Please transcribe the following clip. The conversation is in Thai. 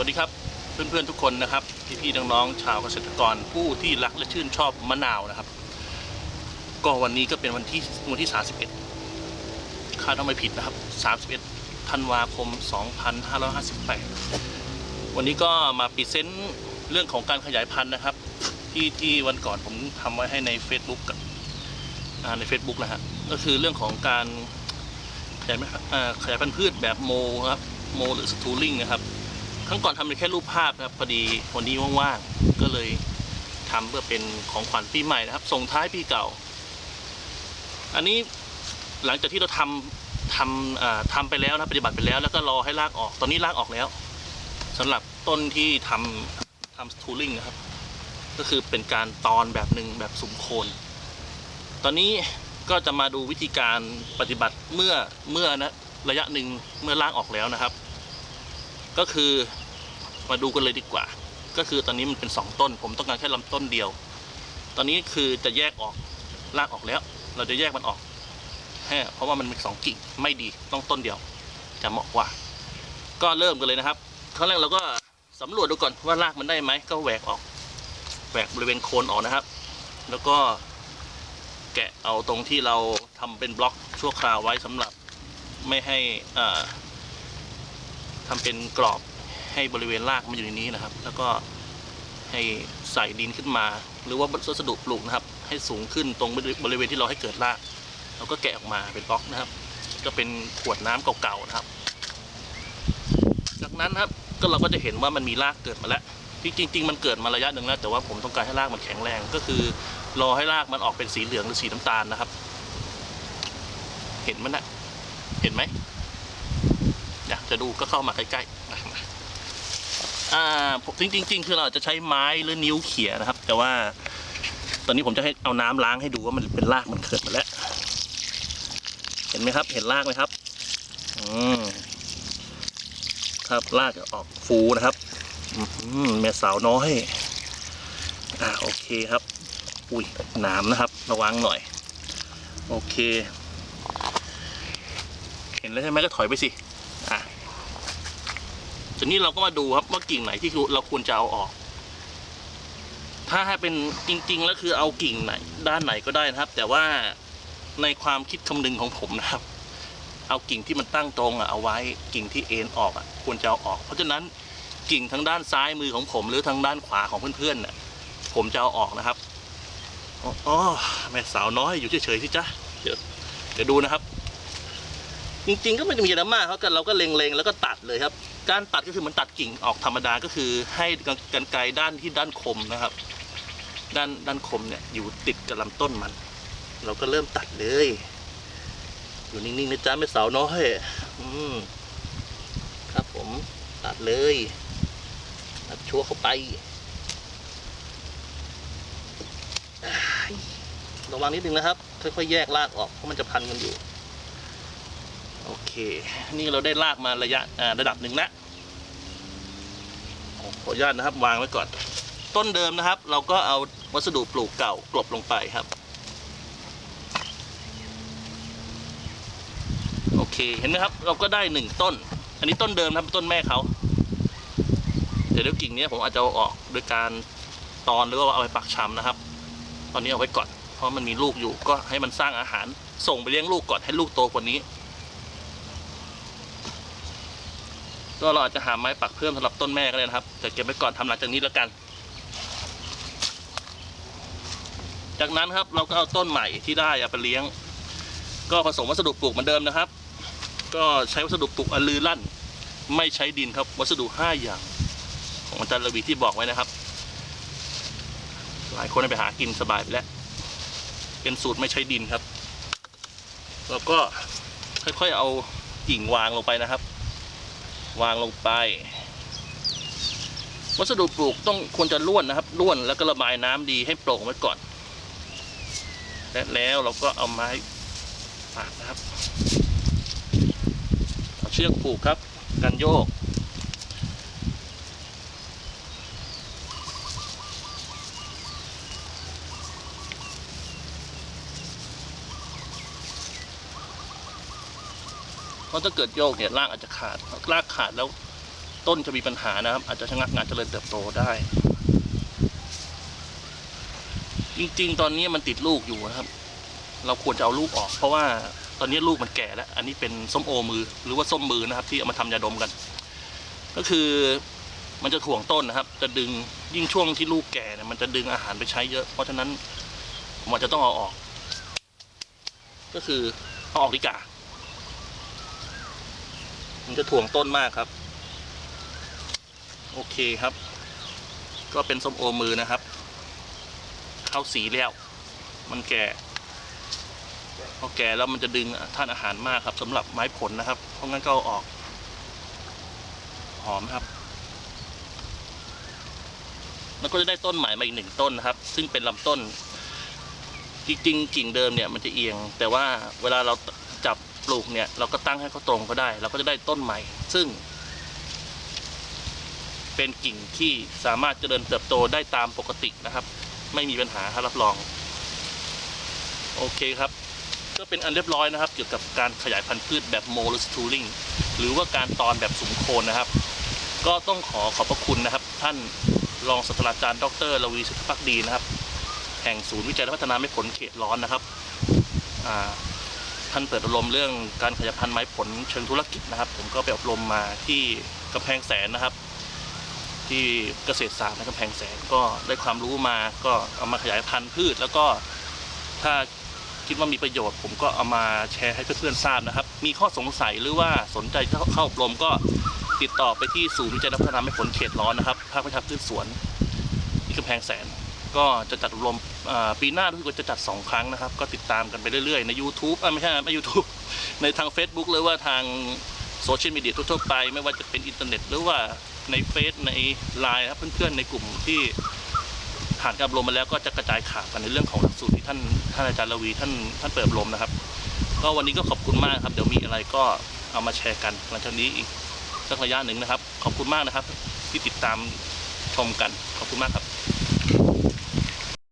วัสดีครับเพื่อนๆทุกคนนะครับพี่ๆน้องๆชาวเกษตรกรผู้ที่รักและชื่นชอบมะนาวนะครับ ก็วันนี้ก็เป็นวันที่วันที่ 31คาดว่าไม่ผิดนะครับ 31ธันวาคม 2558 วันนี้ก็มาพรีเซนต์เรื่องของการขยายพันธุ์นะครับ ที่ที่วันก่อนผมทำไว้ให้ใน Facebook กับใน Facebook นะฮะก็คือเรื่องของการขยายขยายพันธุ์พืชแบบโมครับโมหรือสตูลิงนะครับ ครั้งก่อนทำเป็นแค่รูปภาพนะครับพอดีวันนี้ว่างๆก็เลยทำเพื่อเป็นของขวัญปีใหม่นะครับ ส่งท้ายปีเก่า อันนี้หลังจากที่เราทำทำทำไปแล้วนะปฏิบัติไปแล้ว แล้วก็รอให้รากออก ตอนนี้รากออกแล้วสำหรับต้นที่ทำทำสตูลิงนะครับ ก็คือเป็นการตอนแบบหนึ่งแบบสมโคน ตอนนี้ก็จะมาดูวิธีการปฏิบัติเมื่อเมื่อนะระยะหนึ่งเมื่อรากออกแล้วนะครับ ก็คือมาดูกันเลยดีกว่า ก็คือตอนนี้มันเป็นสองต้น ผมต้องการแค่ลำต้นเดียว ตอนนี้คือจะแยกออกรากออกแล้ว เราจะแยกมันออกแค่เพราะว่ามันมีสองกิ่งไม่ดีต้องต้นเดียว จะเหมาะกว่า ก็เริ่มกันเลยนะครับครั้งแรกเราก็สำรวจดูก่อนว่ารากมันได้ไหมก็แหวกออกแหวกบริเวณโคนออกนะครับ แล้วก็แกะเอาตรงที่เราทำเป็นบล็อกชั่วคราวไว้สำหรับไม่ให้อ่า ทำเป็นกรอบให้บริเวณรากมันอยู่ในนี้นะครับ แล้วก็ให้ใส่ดินขึ้นมา หรือว่าวัสดุปลูกนะครับ ให้สูงขึ้นตรงบริเวณที่เราให้เกิดรากเราก็แกะออกมาเป็นบล็อกนะครับ ก็เป็นขวดน้ำเก่าๆนะครับ จากนั้นครับก็เราก็จะเห็นว่ามันมีรากเกิดมาแล้วที่จริง ๆ มันเกิดมาระยะหนึ่งแล้วแต่ว่าผมต้องการให้รากมันแข็งแรงก็คือ รอให้รากมันออกเป็นสีเหลืองหรือสีน้ำตาลนะครับ เห็นมันนะเห็นไหม อยากจะดูก็เข้ามาใกล้ๆมามาอ่าผมจริงๆจริงคือเราจะใช้ไม้หรือนิ้วเขี่ยนะครับ แต่ว่า ตอนนี้ผมจะให้เอาน้ำล้างให้ดูว่ามันเป็นรากมันเกิดมาแล้ว เห็นไหมครับ เห็นรากไหมครับ อืมครับรากจะออกฟูนะครับ อืมแม่สาวน้อย อ่าโอเคครับ อุ้ยหนามนะครับ ระวังหน่อย โอเค เห็นแล้วใช่ไหมก็ถอยไปสิ ทีนี้เราก็มาดูครับว่ากิ่งไหนที่เราควรจะเอาออก ถ้าให้เป็นจริง ๆ แล้วคือเอากิ่งไหน ด้านไหนก็ได้นะครับ แต่ว่าในความคิดคำนึงของผมนะครับ เอากิ่งที่มันตั้งตรงอะเอาไว้กิ่งที่เอ็นออกอะควรจะเอาออก เพราะฉะนั้นกิ่งทางด้านซ้ายมือของผม หรือทางด้านขวาของเพื่อนๆน่ะผมจะเอาออกนะครับอ๋อแม่สาวน้อยอยู่เฉยๆสิจ๊ะเดี๋ยวเดี๋ยวดูนะครับ จริงๆก็ไม่ได้มีอะไรมากเขากันเราก็เล็งๆแล้วก็ตัดเลยครับ การตัดก็คือมันตัดกิ่งออกธรรมดาก็คือให้กันไกรด้านที่ด้านคมนะครับ ด้านด้านคมเนี่ยอยู่ติดกับลำต้นมัน เราก็เริ่มตัดเลย อยู่นิ่งๆนะจ๊ะไม่สาวน้อยอืมครับผมตัดเลยตัดชัวเข้าไประวังนิดนึงนะครับ ค่อยๆ แยกรากออกเพราะมันจะพันกันอยู่ นี่เราได้ลากมาระยะระดับหนึ่งแล้วขอออนุญาตนะครับวางไว้ก่อน ต้นเดิมนะครับ เราก็เอาวัสดุปลูกเก่ากลบลงไปครับ โอเคเห็นไหมครับ เราก็ได้หนึ่งต้น อันนี้ต้นเดิมนะครับต้นแม่เขาเดี๋ยวเดี๋ยวกิ่งนี้ผมอาจจะเอาออกโดยการตอนหรือว่าเอาไปปักชำนะครับ ตอนนี้เอาไว้ก่อน เพราะมันมีลูกอยู่ก็ให้มันสร้างอาหารส่งไปเลี้ยงลูกก่อนให้ลูกโตกว่านี้ ก็เราอาจจะหาไม้ปักเพิ่มสำหรับต้นแม่ก็ได้นะครับแต่เก็บไว้ก่อนทำหลังจากนี้แล้วกัน จากนั้นครับเราก็เอาต้นใหม่ที่ได้เอาไปเลี้ยง ก็ผสมวัสดุปลูกเหมือนเดิมนะครับ ก็ใช้วัสดุปลูกอลือลั่น ไม่ใช้ดินครับวัสดุห้าอย่าง ของอาจารย์ระวีที่บอกไว้นะครับ หลายคนไปหากินสบายไปแล้ว เป็นสูตรไม่ใช้ดินครับ แล้วก็ค่อยๆเอากิ่งวางลงไปนะครับ วางลงไป วัสดุปลูกต้องควรจะล้วนนะครับล้วนแล้วก็ระบายน้ำดีให้โปร่งไว้ก่อน และแล้วเราก็เอาไม้ปากนะครับ เอาเชือกผูกครับ กันโยก ราะถ้าเกิดโยกเนี่ยรากอาจจะขาดรากขาดแล้วต้นจะมีปัญหานะครับ อาจจะชะงักงานเจริญเติบโตได้ จริงๆ ตอนนี้มันติดลูกอยู่นะครับ เราควรจะเอาลูกออก เพราะว่าตอนนี้ลูกมันแก่แล้ว อันนี้เป็นส้มโอมือ หรือว่าส้มมือนะครับ ที่เอามาทำยาดมกัน ก็คือมันจะถ่วงต้นนะครับ จะดึงยิ่งช่วงที่ลูกแก่เนี่ยมันจะดึงอาหารไปใช้เยอะ เพราะฉะนั้นผมอาจจะต้องเอาออก ก็คือเอาออกดีกว่า มันจะถ่วงต้นมากครับ โอเคครับ ก็เป็นส้มโอมือนะครับ เข้าสีแล้ว มันแก่พอแก่แล้วมันจะดึงท่านอาหารมากครับสำหรับไม้ผลนะครับ เพราะงั้นก็เอาออก หอมครับ แล้วก็จะได้ต้นใหม่มาอีกหนึ่งต้นนะครับ ซึ่งเป็นลำต้นจริงๆกิ่งเดิมเนี่ยมันจะเอียง แต่ว่าเวลาเรา ปลูกเนี่ยเราก็ตั้งให้เขาตรงก็ได้ เราก็จะได้ต้นใหม่ ซึ่ง เป็นกิ่งที่สามารถเจริญเติบโตได้ตามปกตินะครับ ไม่มีปัญหาครับรับรอง โอเคครับ ก็เป็นอันเรียบร้อยนะครับ เกี่ยวกับการขยายพันธุ์พืชแบบโมลสทูริงหรือว่าการตอนแบบสุมโคนนะครับ ก็ต้องขอขอบพระคุณนะครับ ท่านรองศาสตราจารย์ดรลวีสุทธพักดีนะครับ แห่งศูนย์วิจัยและพัฒนาไม้ผลเขตร้อนนะครับ อ่า ท่านเปิดอบรมเรื่องการขยายพันธุ์ไม้ผลเชิงธุรกิจนะครับ ผมก็ไปอบรมมาที่กำแพงแสนนะครับ ที่เกษตรศาสตร์ในกำแพงแสนก็ได้ความรู้มาก็เอามาขยายพันธุ์พืช แล้วก็ถ้าคิดว่ามีประโยชน์ ผมก็เอามาแชร์ให้เพื่อนๆทราบนะครับ มีข้อสงสัยหรือว่าสนใจเข้าอบรมก็ติดต่อไปที่ศูนย์วิจัยและพัฒนาไม้ผลเขตร้อนนะครับภาควิชาพืชสวนที่กำแพงแสน ก็จะจัดอบรม ปีหน้ารู้สึกว่าจะจัด 2 ครั้งนะครับ ก็ติดตามกันไปเรื่อยๆ ใน YouTube อ่าไม่ใช่ไม่ YouTube ในทาง Facebook หรือว่าทางโซเชียลมีเดียทั่วๆไป ไม่ว่าจะเป็นอินเทอร์เน็ตหรือว่าในเฟซในไลน์ครับเพื่อนๆในกลุ่มที่ผ่านการอบรมมาแล้วก็จะกระจายข่าวกันในเรื่องของหลักสูตรที่ท่านท่านอาจารย์ระวีท่านท่านเปิดอบรมนะครับ ก็วันนี้ก็ขอบคุณมากครับ เดี๋ยวมีอะไรก็เอามาแชร์กันหลังจากนี้อีกสักระยะหนึ่งนะครับ ขอบคุณมากนะครับ ที่ติดตามชมกันขอบคุณมากครับ